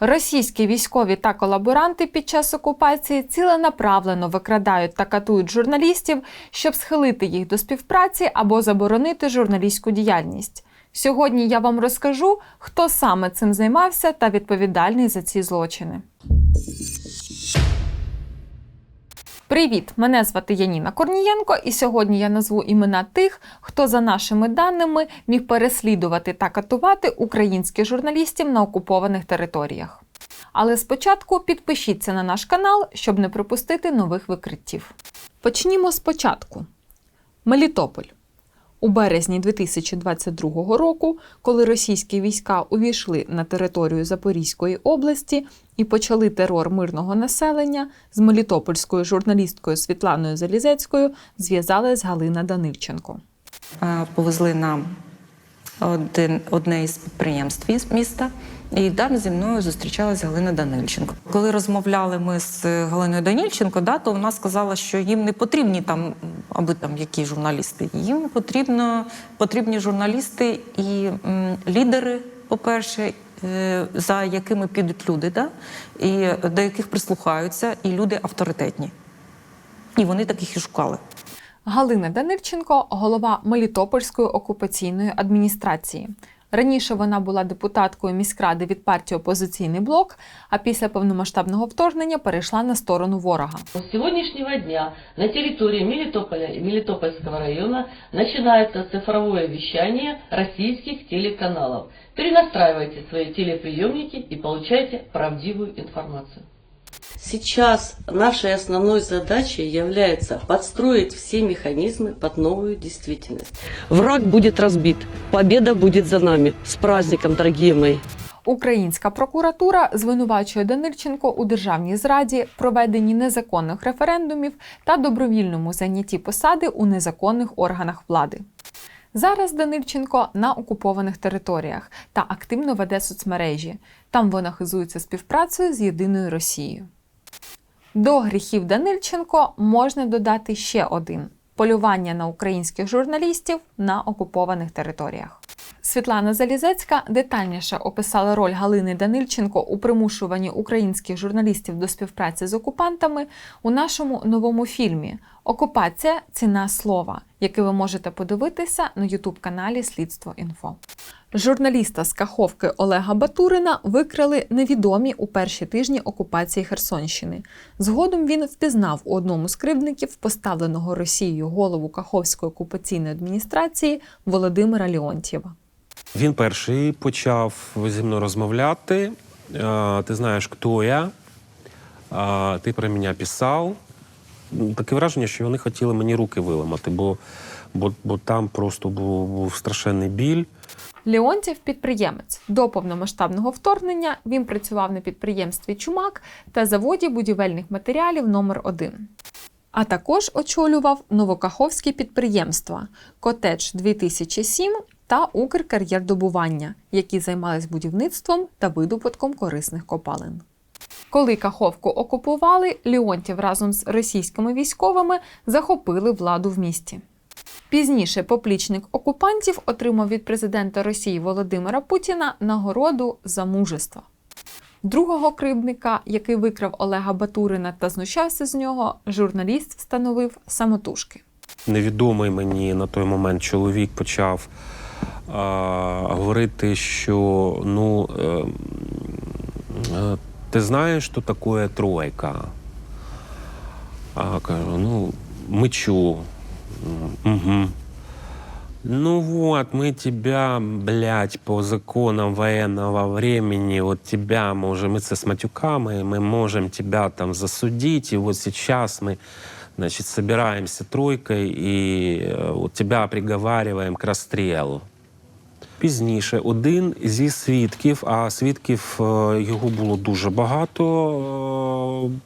Російські військові та колаборанти під час окупації ціленаправлено викрадають та катують журналістів, щоб схилити їх до співпраці або заборонити журналістську діяльність. Сьогодні я вам розкажу, хто саме цим займався та відповідальний за ці злочини. Привіт! Мене звати Яніна Корнієнко, і сьогодні я назву імена тих, хто, за нашими даними, міг переслідувати та катувати українських журналістів на окупованих територіях. Але спочатку підпишіться на наш канал, щоб не пропустити нових викриттів. Почнімо спочатку. Мелітополь. У березні 2022 року, коли російські війська увійшли на територію Запорізької області і почали терор мирного населення, з мелітопольською журналісткою Світланою Залізецькою зв'язалась Галина Данильченко. Е, повезли нам один, одне із підприємств міста. І там зі мною зустрічалась Галина Данильченко. Коли розмовляли ми з Галиною Данильченко, да, то вона сказала, що їм не потрібні там, аби там які журналісти. Їм потрібно, потрібні журналісти і м, лідери, по-перше, е, за якими підуть люди, да, і до яких прислухаються, і люди авторитетні. І вони таких і шукали. Галина Данильченко голова Мелітопольської окупаційної адміністрації. Раніше вона була депутаткою міськради від партії Опозиційний блок, а після повномасштабного вторгнення перейшла на сторону ворога. С сегодняшнего дня на территории Мелитополя и Мелитопольского района начинается цифровое вещание российских телеканалов. Перенастраивайте свои телеприемники и получайте правдивую информацию. Сейчас нашей основной задачей является подстроить все механизмы под новую действительность. Враг будет разбит. Победа будет за нами. С праздником, дорогие мои! Українська прокуратура звинувачує Данильченко у державній зраді, проведенні незаконних референдумів та добровільному зайнятті посади у незаконних органах влади. Зараз Данильченко на окупованих територіях та активно веде соцмережі. Там вона хизується співпрацею з єдиною Росією. До гріхів Данильченко можна додати ще один полювання на українських журналістів на окупованих територіях. Світлана Залізецька детальніше описала роль Галини Данильченко у примушуванні українських журналістів до співпраці з окупантами у нашому новому фільмі Окупація ціна слова, який ви можете подивитися на Ютуб-каналі Слідство Інфо. Журналіста з Каховки Олега Батурина викрали невідомі у перші тижні окупації Херсонщини. Згодом він впізнав у одному з кривдників поставленого Росією голову Каховської окупаційної адміністрації Володимира Леонтьєва. Він перший почав зі мною розмовляти. Е, Ти знаєш, хто я? Е, Ти про мене писав. Таке враження, що вони хотіли мені руки виламати, бо, бо, бо там просто був, був страшенний біль. Леонтів підприємець. До повномасштабного вторгнення він працював на підприємстві Чумак та заводі будівельних матеріалів номер 1 А також очолював новокаховські підприємства Котедж 2007 та Укркар'єрдобування, які займались будівництвом та видобутком корисних копалин. Коли Каховку окупували, Леонтів разом з російськими військовими захопили владу в місті. Пізніше поплічник окупантів отримав від президента Росії Володимира Путіна нагороду за мужество. Другого кривдника, який викрав Олега Батурина та знущався з нього, журналіст встановив самотужки. Невідомий мені на той момент чоловік почав а, говорити, що ну, е, е, ти знаєш, що таке тройка? А кажу, ну, мычу. Угу. Ну вот, мы тебя, блядь, по законам военного времени, вот тебя можем, мы с матюками, мы можем тебя там засудить, и вот сейчас мы, значит, собираемся тройкой и э, вот тебя приговариваем к расстрелу. Пізніше один зі свідків, а свідків е, його було дуже багато. е,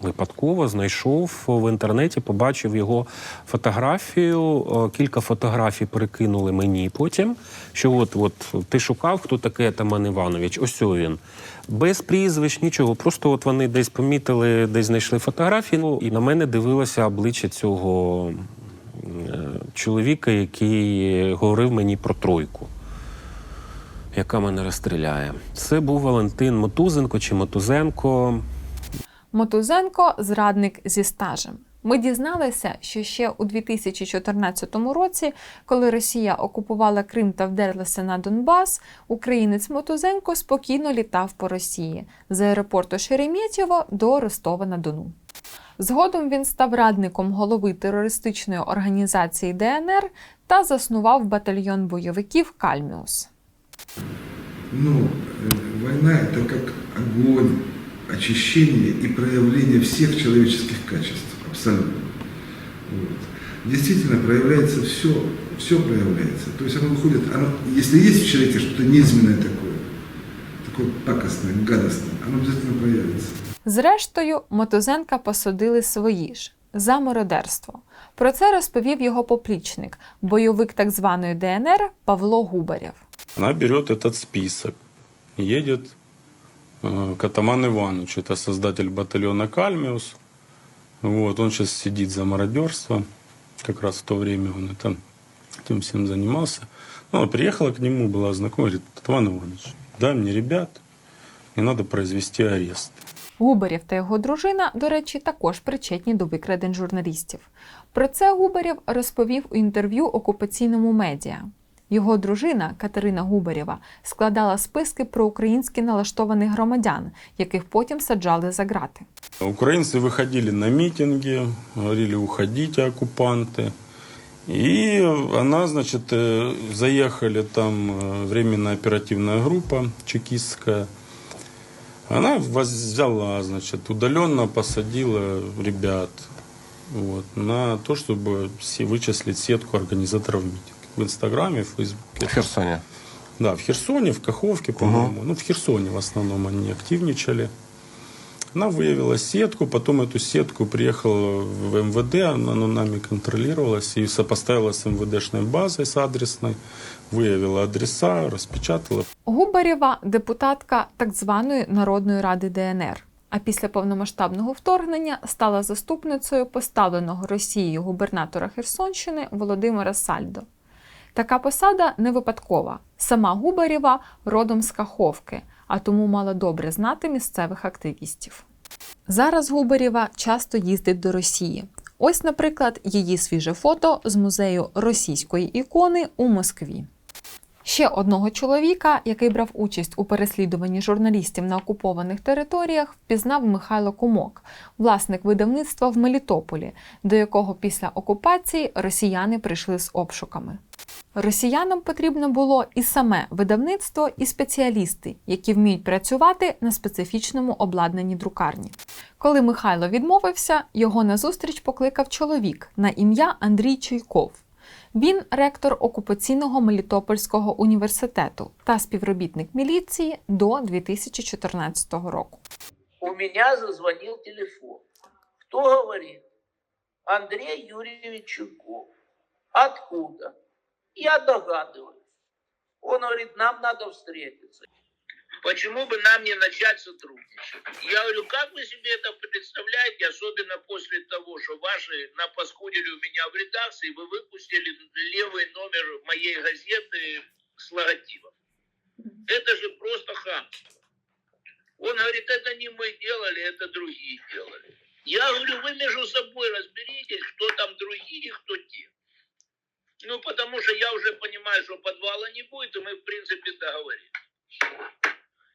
Випадково знайшов в інтернеті, побачив його фотографію. Е, Кілька фотографій перекинули мені потім. Що от, от ти шукав, хто такий Атаман Іванович? Ось він. Без прізвищ, нічого. Просто от вони десь помітили, десь знайшли фотографії. Ну, і на мене дивилося обличчя цього чоловіка, який говорив мені про тройку. яка мене розстріляє. Це був Валентин Мотузенко чи Мотузенко. Мотузенко зрадник зі стажем. Ми дізналися, що ще у 2014 році, коли Росія окупувала Крим та вдерлася на Донбас, українець Мотузенко спокійно літав по Росії з аеропорту Шереметьєво до Ростова на Дону. Згодом він став радником голови терористичної організації ДНР та заснував батальйон бойовиків Кальміус. Ну, э, война это как огонь, очищение и проявление всех человеческих качеств, абсолютно. Вот. Действительно проявляется все, все проявляется. То есть оно выходит, оно, если есть в человеке что-то низменное такое, такое пакостное, гадостное, оно обязательно проявится. Зрештою, Мотузенка посадили свої ж за мародерство. Про це розповів його поплічник, бойовик так званої ДНР Павло Губарєв. Она берет этот список, едет э, к Атаману Ивановичу, это создатель батальона Кальмиус. Вот, он сейчас сидит за мародерство, как раз в то время он это, этим всем занимался. Ну, она приехала к нему, была знакома, говорит, Атаман Иванович, дай мне ребят, мне надо произвести арест. Губарєв та його дружина, до речі, також причетні до викрадень журналістів. Про це Губарєв розповів у інтерв'ю окупаційному медіа. Його дружина Катерина Губарєва складала списки про українськи налаштованих громадян, яких потім саджали за ґрати. Украинцы выходили на митинги, говорили, уходите, оккупанты. И она, значит, э, заехали там э, временная оперативная группа чекистская. Она воз- взяла, значит, удаленно посадила ребят вот, на то, чтобы се- вычислить сетку организаторов митинга. В Инстаграме, в Фейсбуке. В Херсоні. Да, в Херсоне, в Каховке, по-моему. Ну, в Херсоне в основном они активничали. Она выявила сетку, потом эту сетку приехала в МВД, она нами контролировалась и сопоставила с МВДшной базой, с адресной, выявила адреса, распечатала. Губарєва депутатка так званої Народної ради ДНР. А після повномасштабного вторгнення стала заступницею поставленого Росією губернатора Херсонщини Володимира Сальдо. Така посада не випадкова. Сама Губарєва родом з Каховки, а тому мала добре знати місцевих активістів. Зараз Губарєва часто їздить до Росії. Ось, наприклад, її свіже фото з музею російської ікони у Москві. Ще одного чоловіка, який брав участь у переслідуванні журналістів на окупованих територіях, впізнав Михайло Кумок, власник видавництва в Мелітополі, до якого після окупації росіяни прийшли з обшуками. Росіянам потрібно було і саме видавництво, і спеціалісти, які вміють працювати на специфічному обладнанні друкарні. Коли Михайло відмовився, його назустріч покликав чоловік на ім'я Андрій Чуйков. Він ректор окупаційного Мелітопольського університету та співробітник міліції до 2014 року. у меня зазвонил телефон. Кто говорит? Андрей Юрьевич Чуйков. Откуда? Я догадываюсь. Он говорит, нам надо встретиться. Почему бы нам не начать сотрудничать? Я говорю, как вы себе это представляете, особенно после того, что ваши напаскудили у меня в редакции, вы выпустили левый номер моей газеты с логотипом. Это же просто хамство. Он говорит, это не мы делали, это другие делали. Я говорю, вы между собой разберитесь, кто там другие, кто те. Ну, потому что я уже понимаю, что подвала не будет, и мы, в принципе, договорились.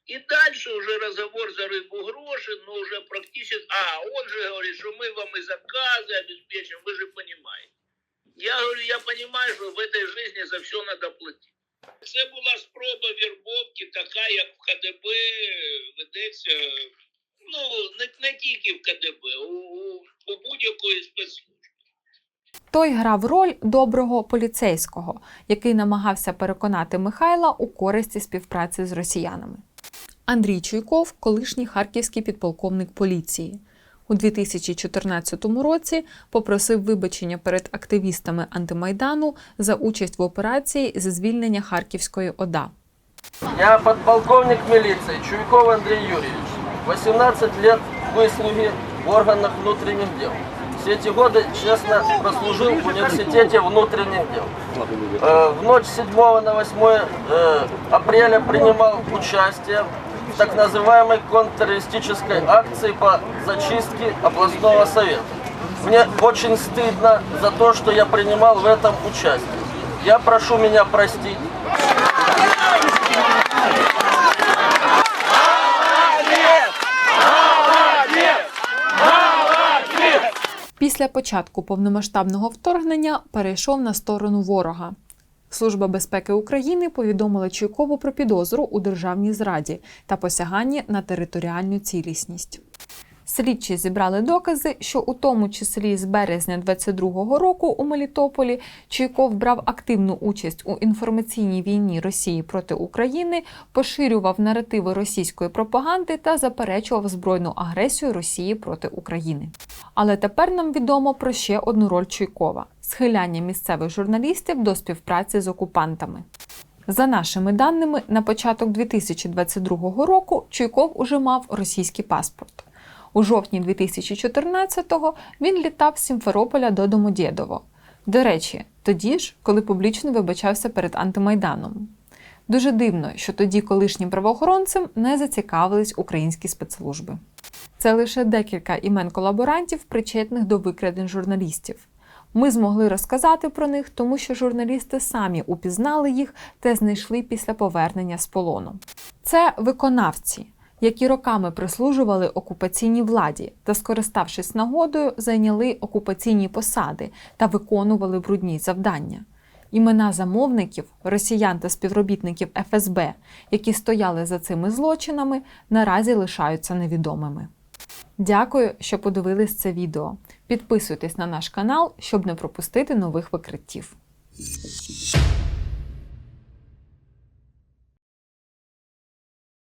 И дальше уже разговор за рыбу гроши, но уже практически... А, он же говорит, что мы вам и заказы обеспечим, вы же понимаете. Я говорю, я понимаю, що в этой жизни за все надо платити. Це була спроба вірбовки, така, як в КДБ ведеться, ну, не, не тільки в КДБ, у, у, у будь-якої спецслужби. Той грав роль доброго поліцейського, який намагався переконати Михайла у користі співпраці з росіянами. Андрій Чуйков, колишній харківський підполковник поліції. У 2014 році попросив вибачення перед активістами антимайдану за участь в операції зі звільнення Харківської ОДА. Я подполковник милиции Чуйков Андрей Юрьевич. 18 лет выслуги в органах внутренних дел. Все эти годы честно прослужил в университете внутренних дел. Э, В ночь с 7 на 8 э, апреля принимал участие в так называемой контртеррористической акции по зачистке областного совета. Мне очень стыдно за то, что я принимал в этом участие. Я прошу меня простить. Після початку повномасштабного вторгнення перейшов на сторону ворога. Служба безпеки України повідомила Чуйкову про підозру у державній зраді та посяганні на територіальну цілісність. Слідчі зібрали докази, що у тому числі з березня 22-го року у Мелітополі Чуйков брав активну участь у інформаційній війні Росії проти України, поширював наративи російської пропаганди та заперечував збройну агресію Росії проти України. Але тепер нам відомо про ще одну роль Чуйкова схиляння місцевих журналістів до співпраці з окупантами. За нашими даними, на початок 2022 року Чуйков уже мав російський паспорт. У жовтні 2014-го він літав з Сімферополя до Домодєдово. До речі, тоді ж, коли публічно вибачався перед антимайданом. Дуже дивно, що тоді колишнім правоохоронцем не зацікавились українські спецслужби. Це лише декілька імен колаборантів, причетних до викрадень журналістів. Ми змогли розказати про них, тому що журналісти самі упізнали їх та знайшли після повернення з полону. Це виконавці, які роками прислужували окупаційній владі та, скориставшись нагодою, зайняли окупаційні посади та виконували брудні завдання. Імена замовників, росіян та співробітників ФСБ, які стояли за цими злочинами, наразі лишаються невідомими. Дякую, що подивились це відео. Підписуйтесь на наш канал, щоб не пропустити нових викриттів.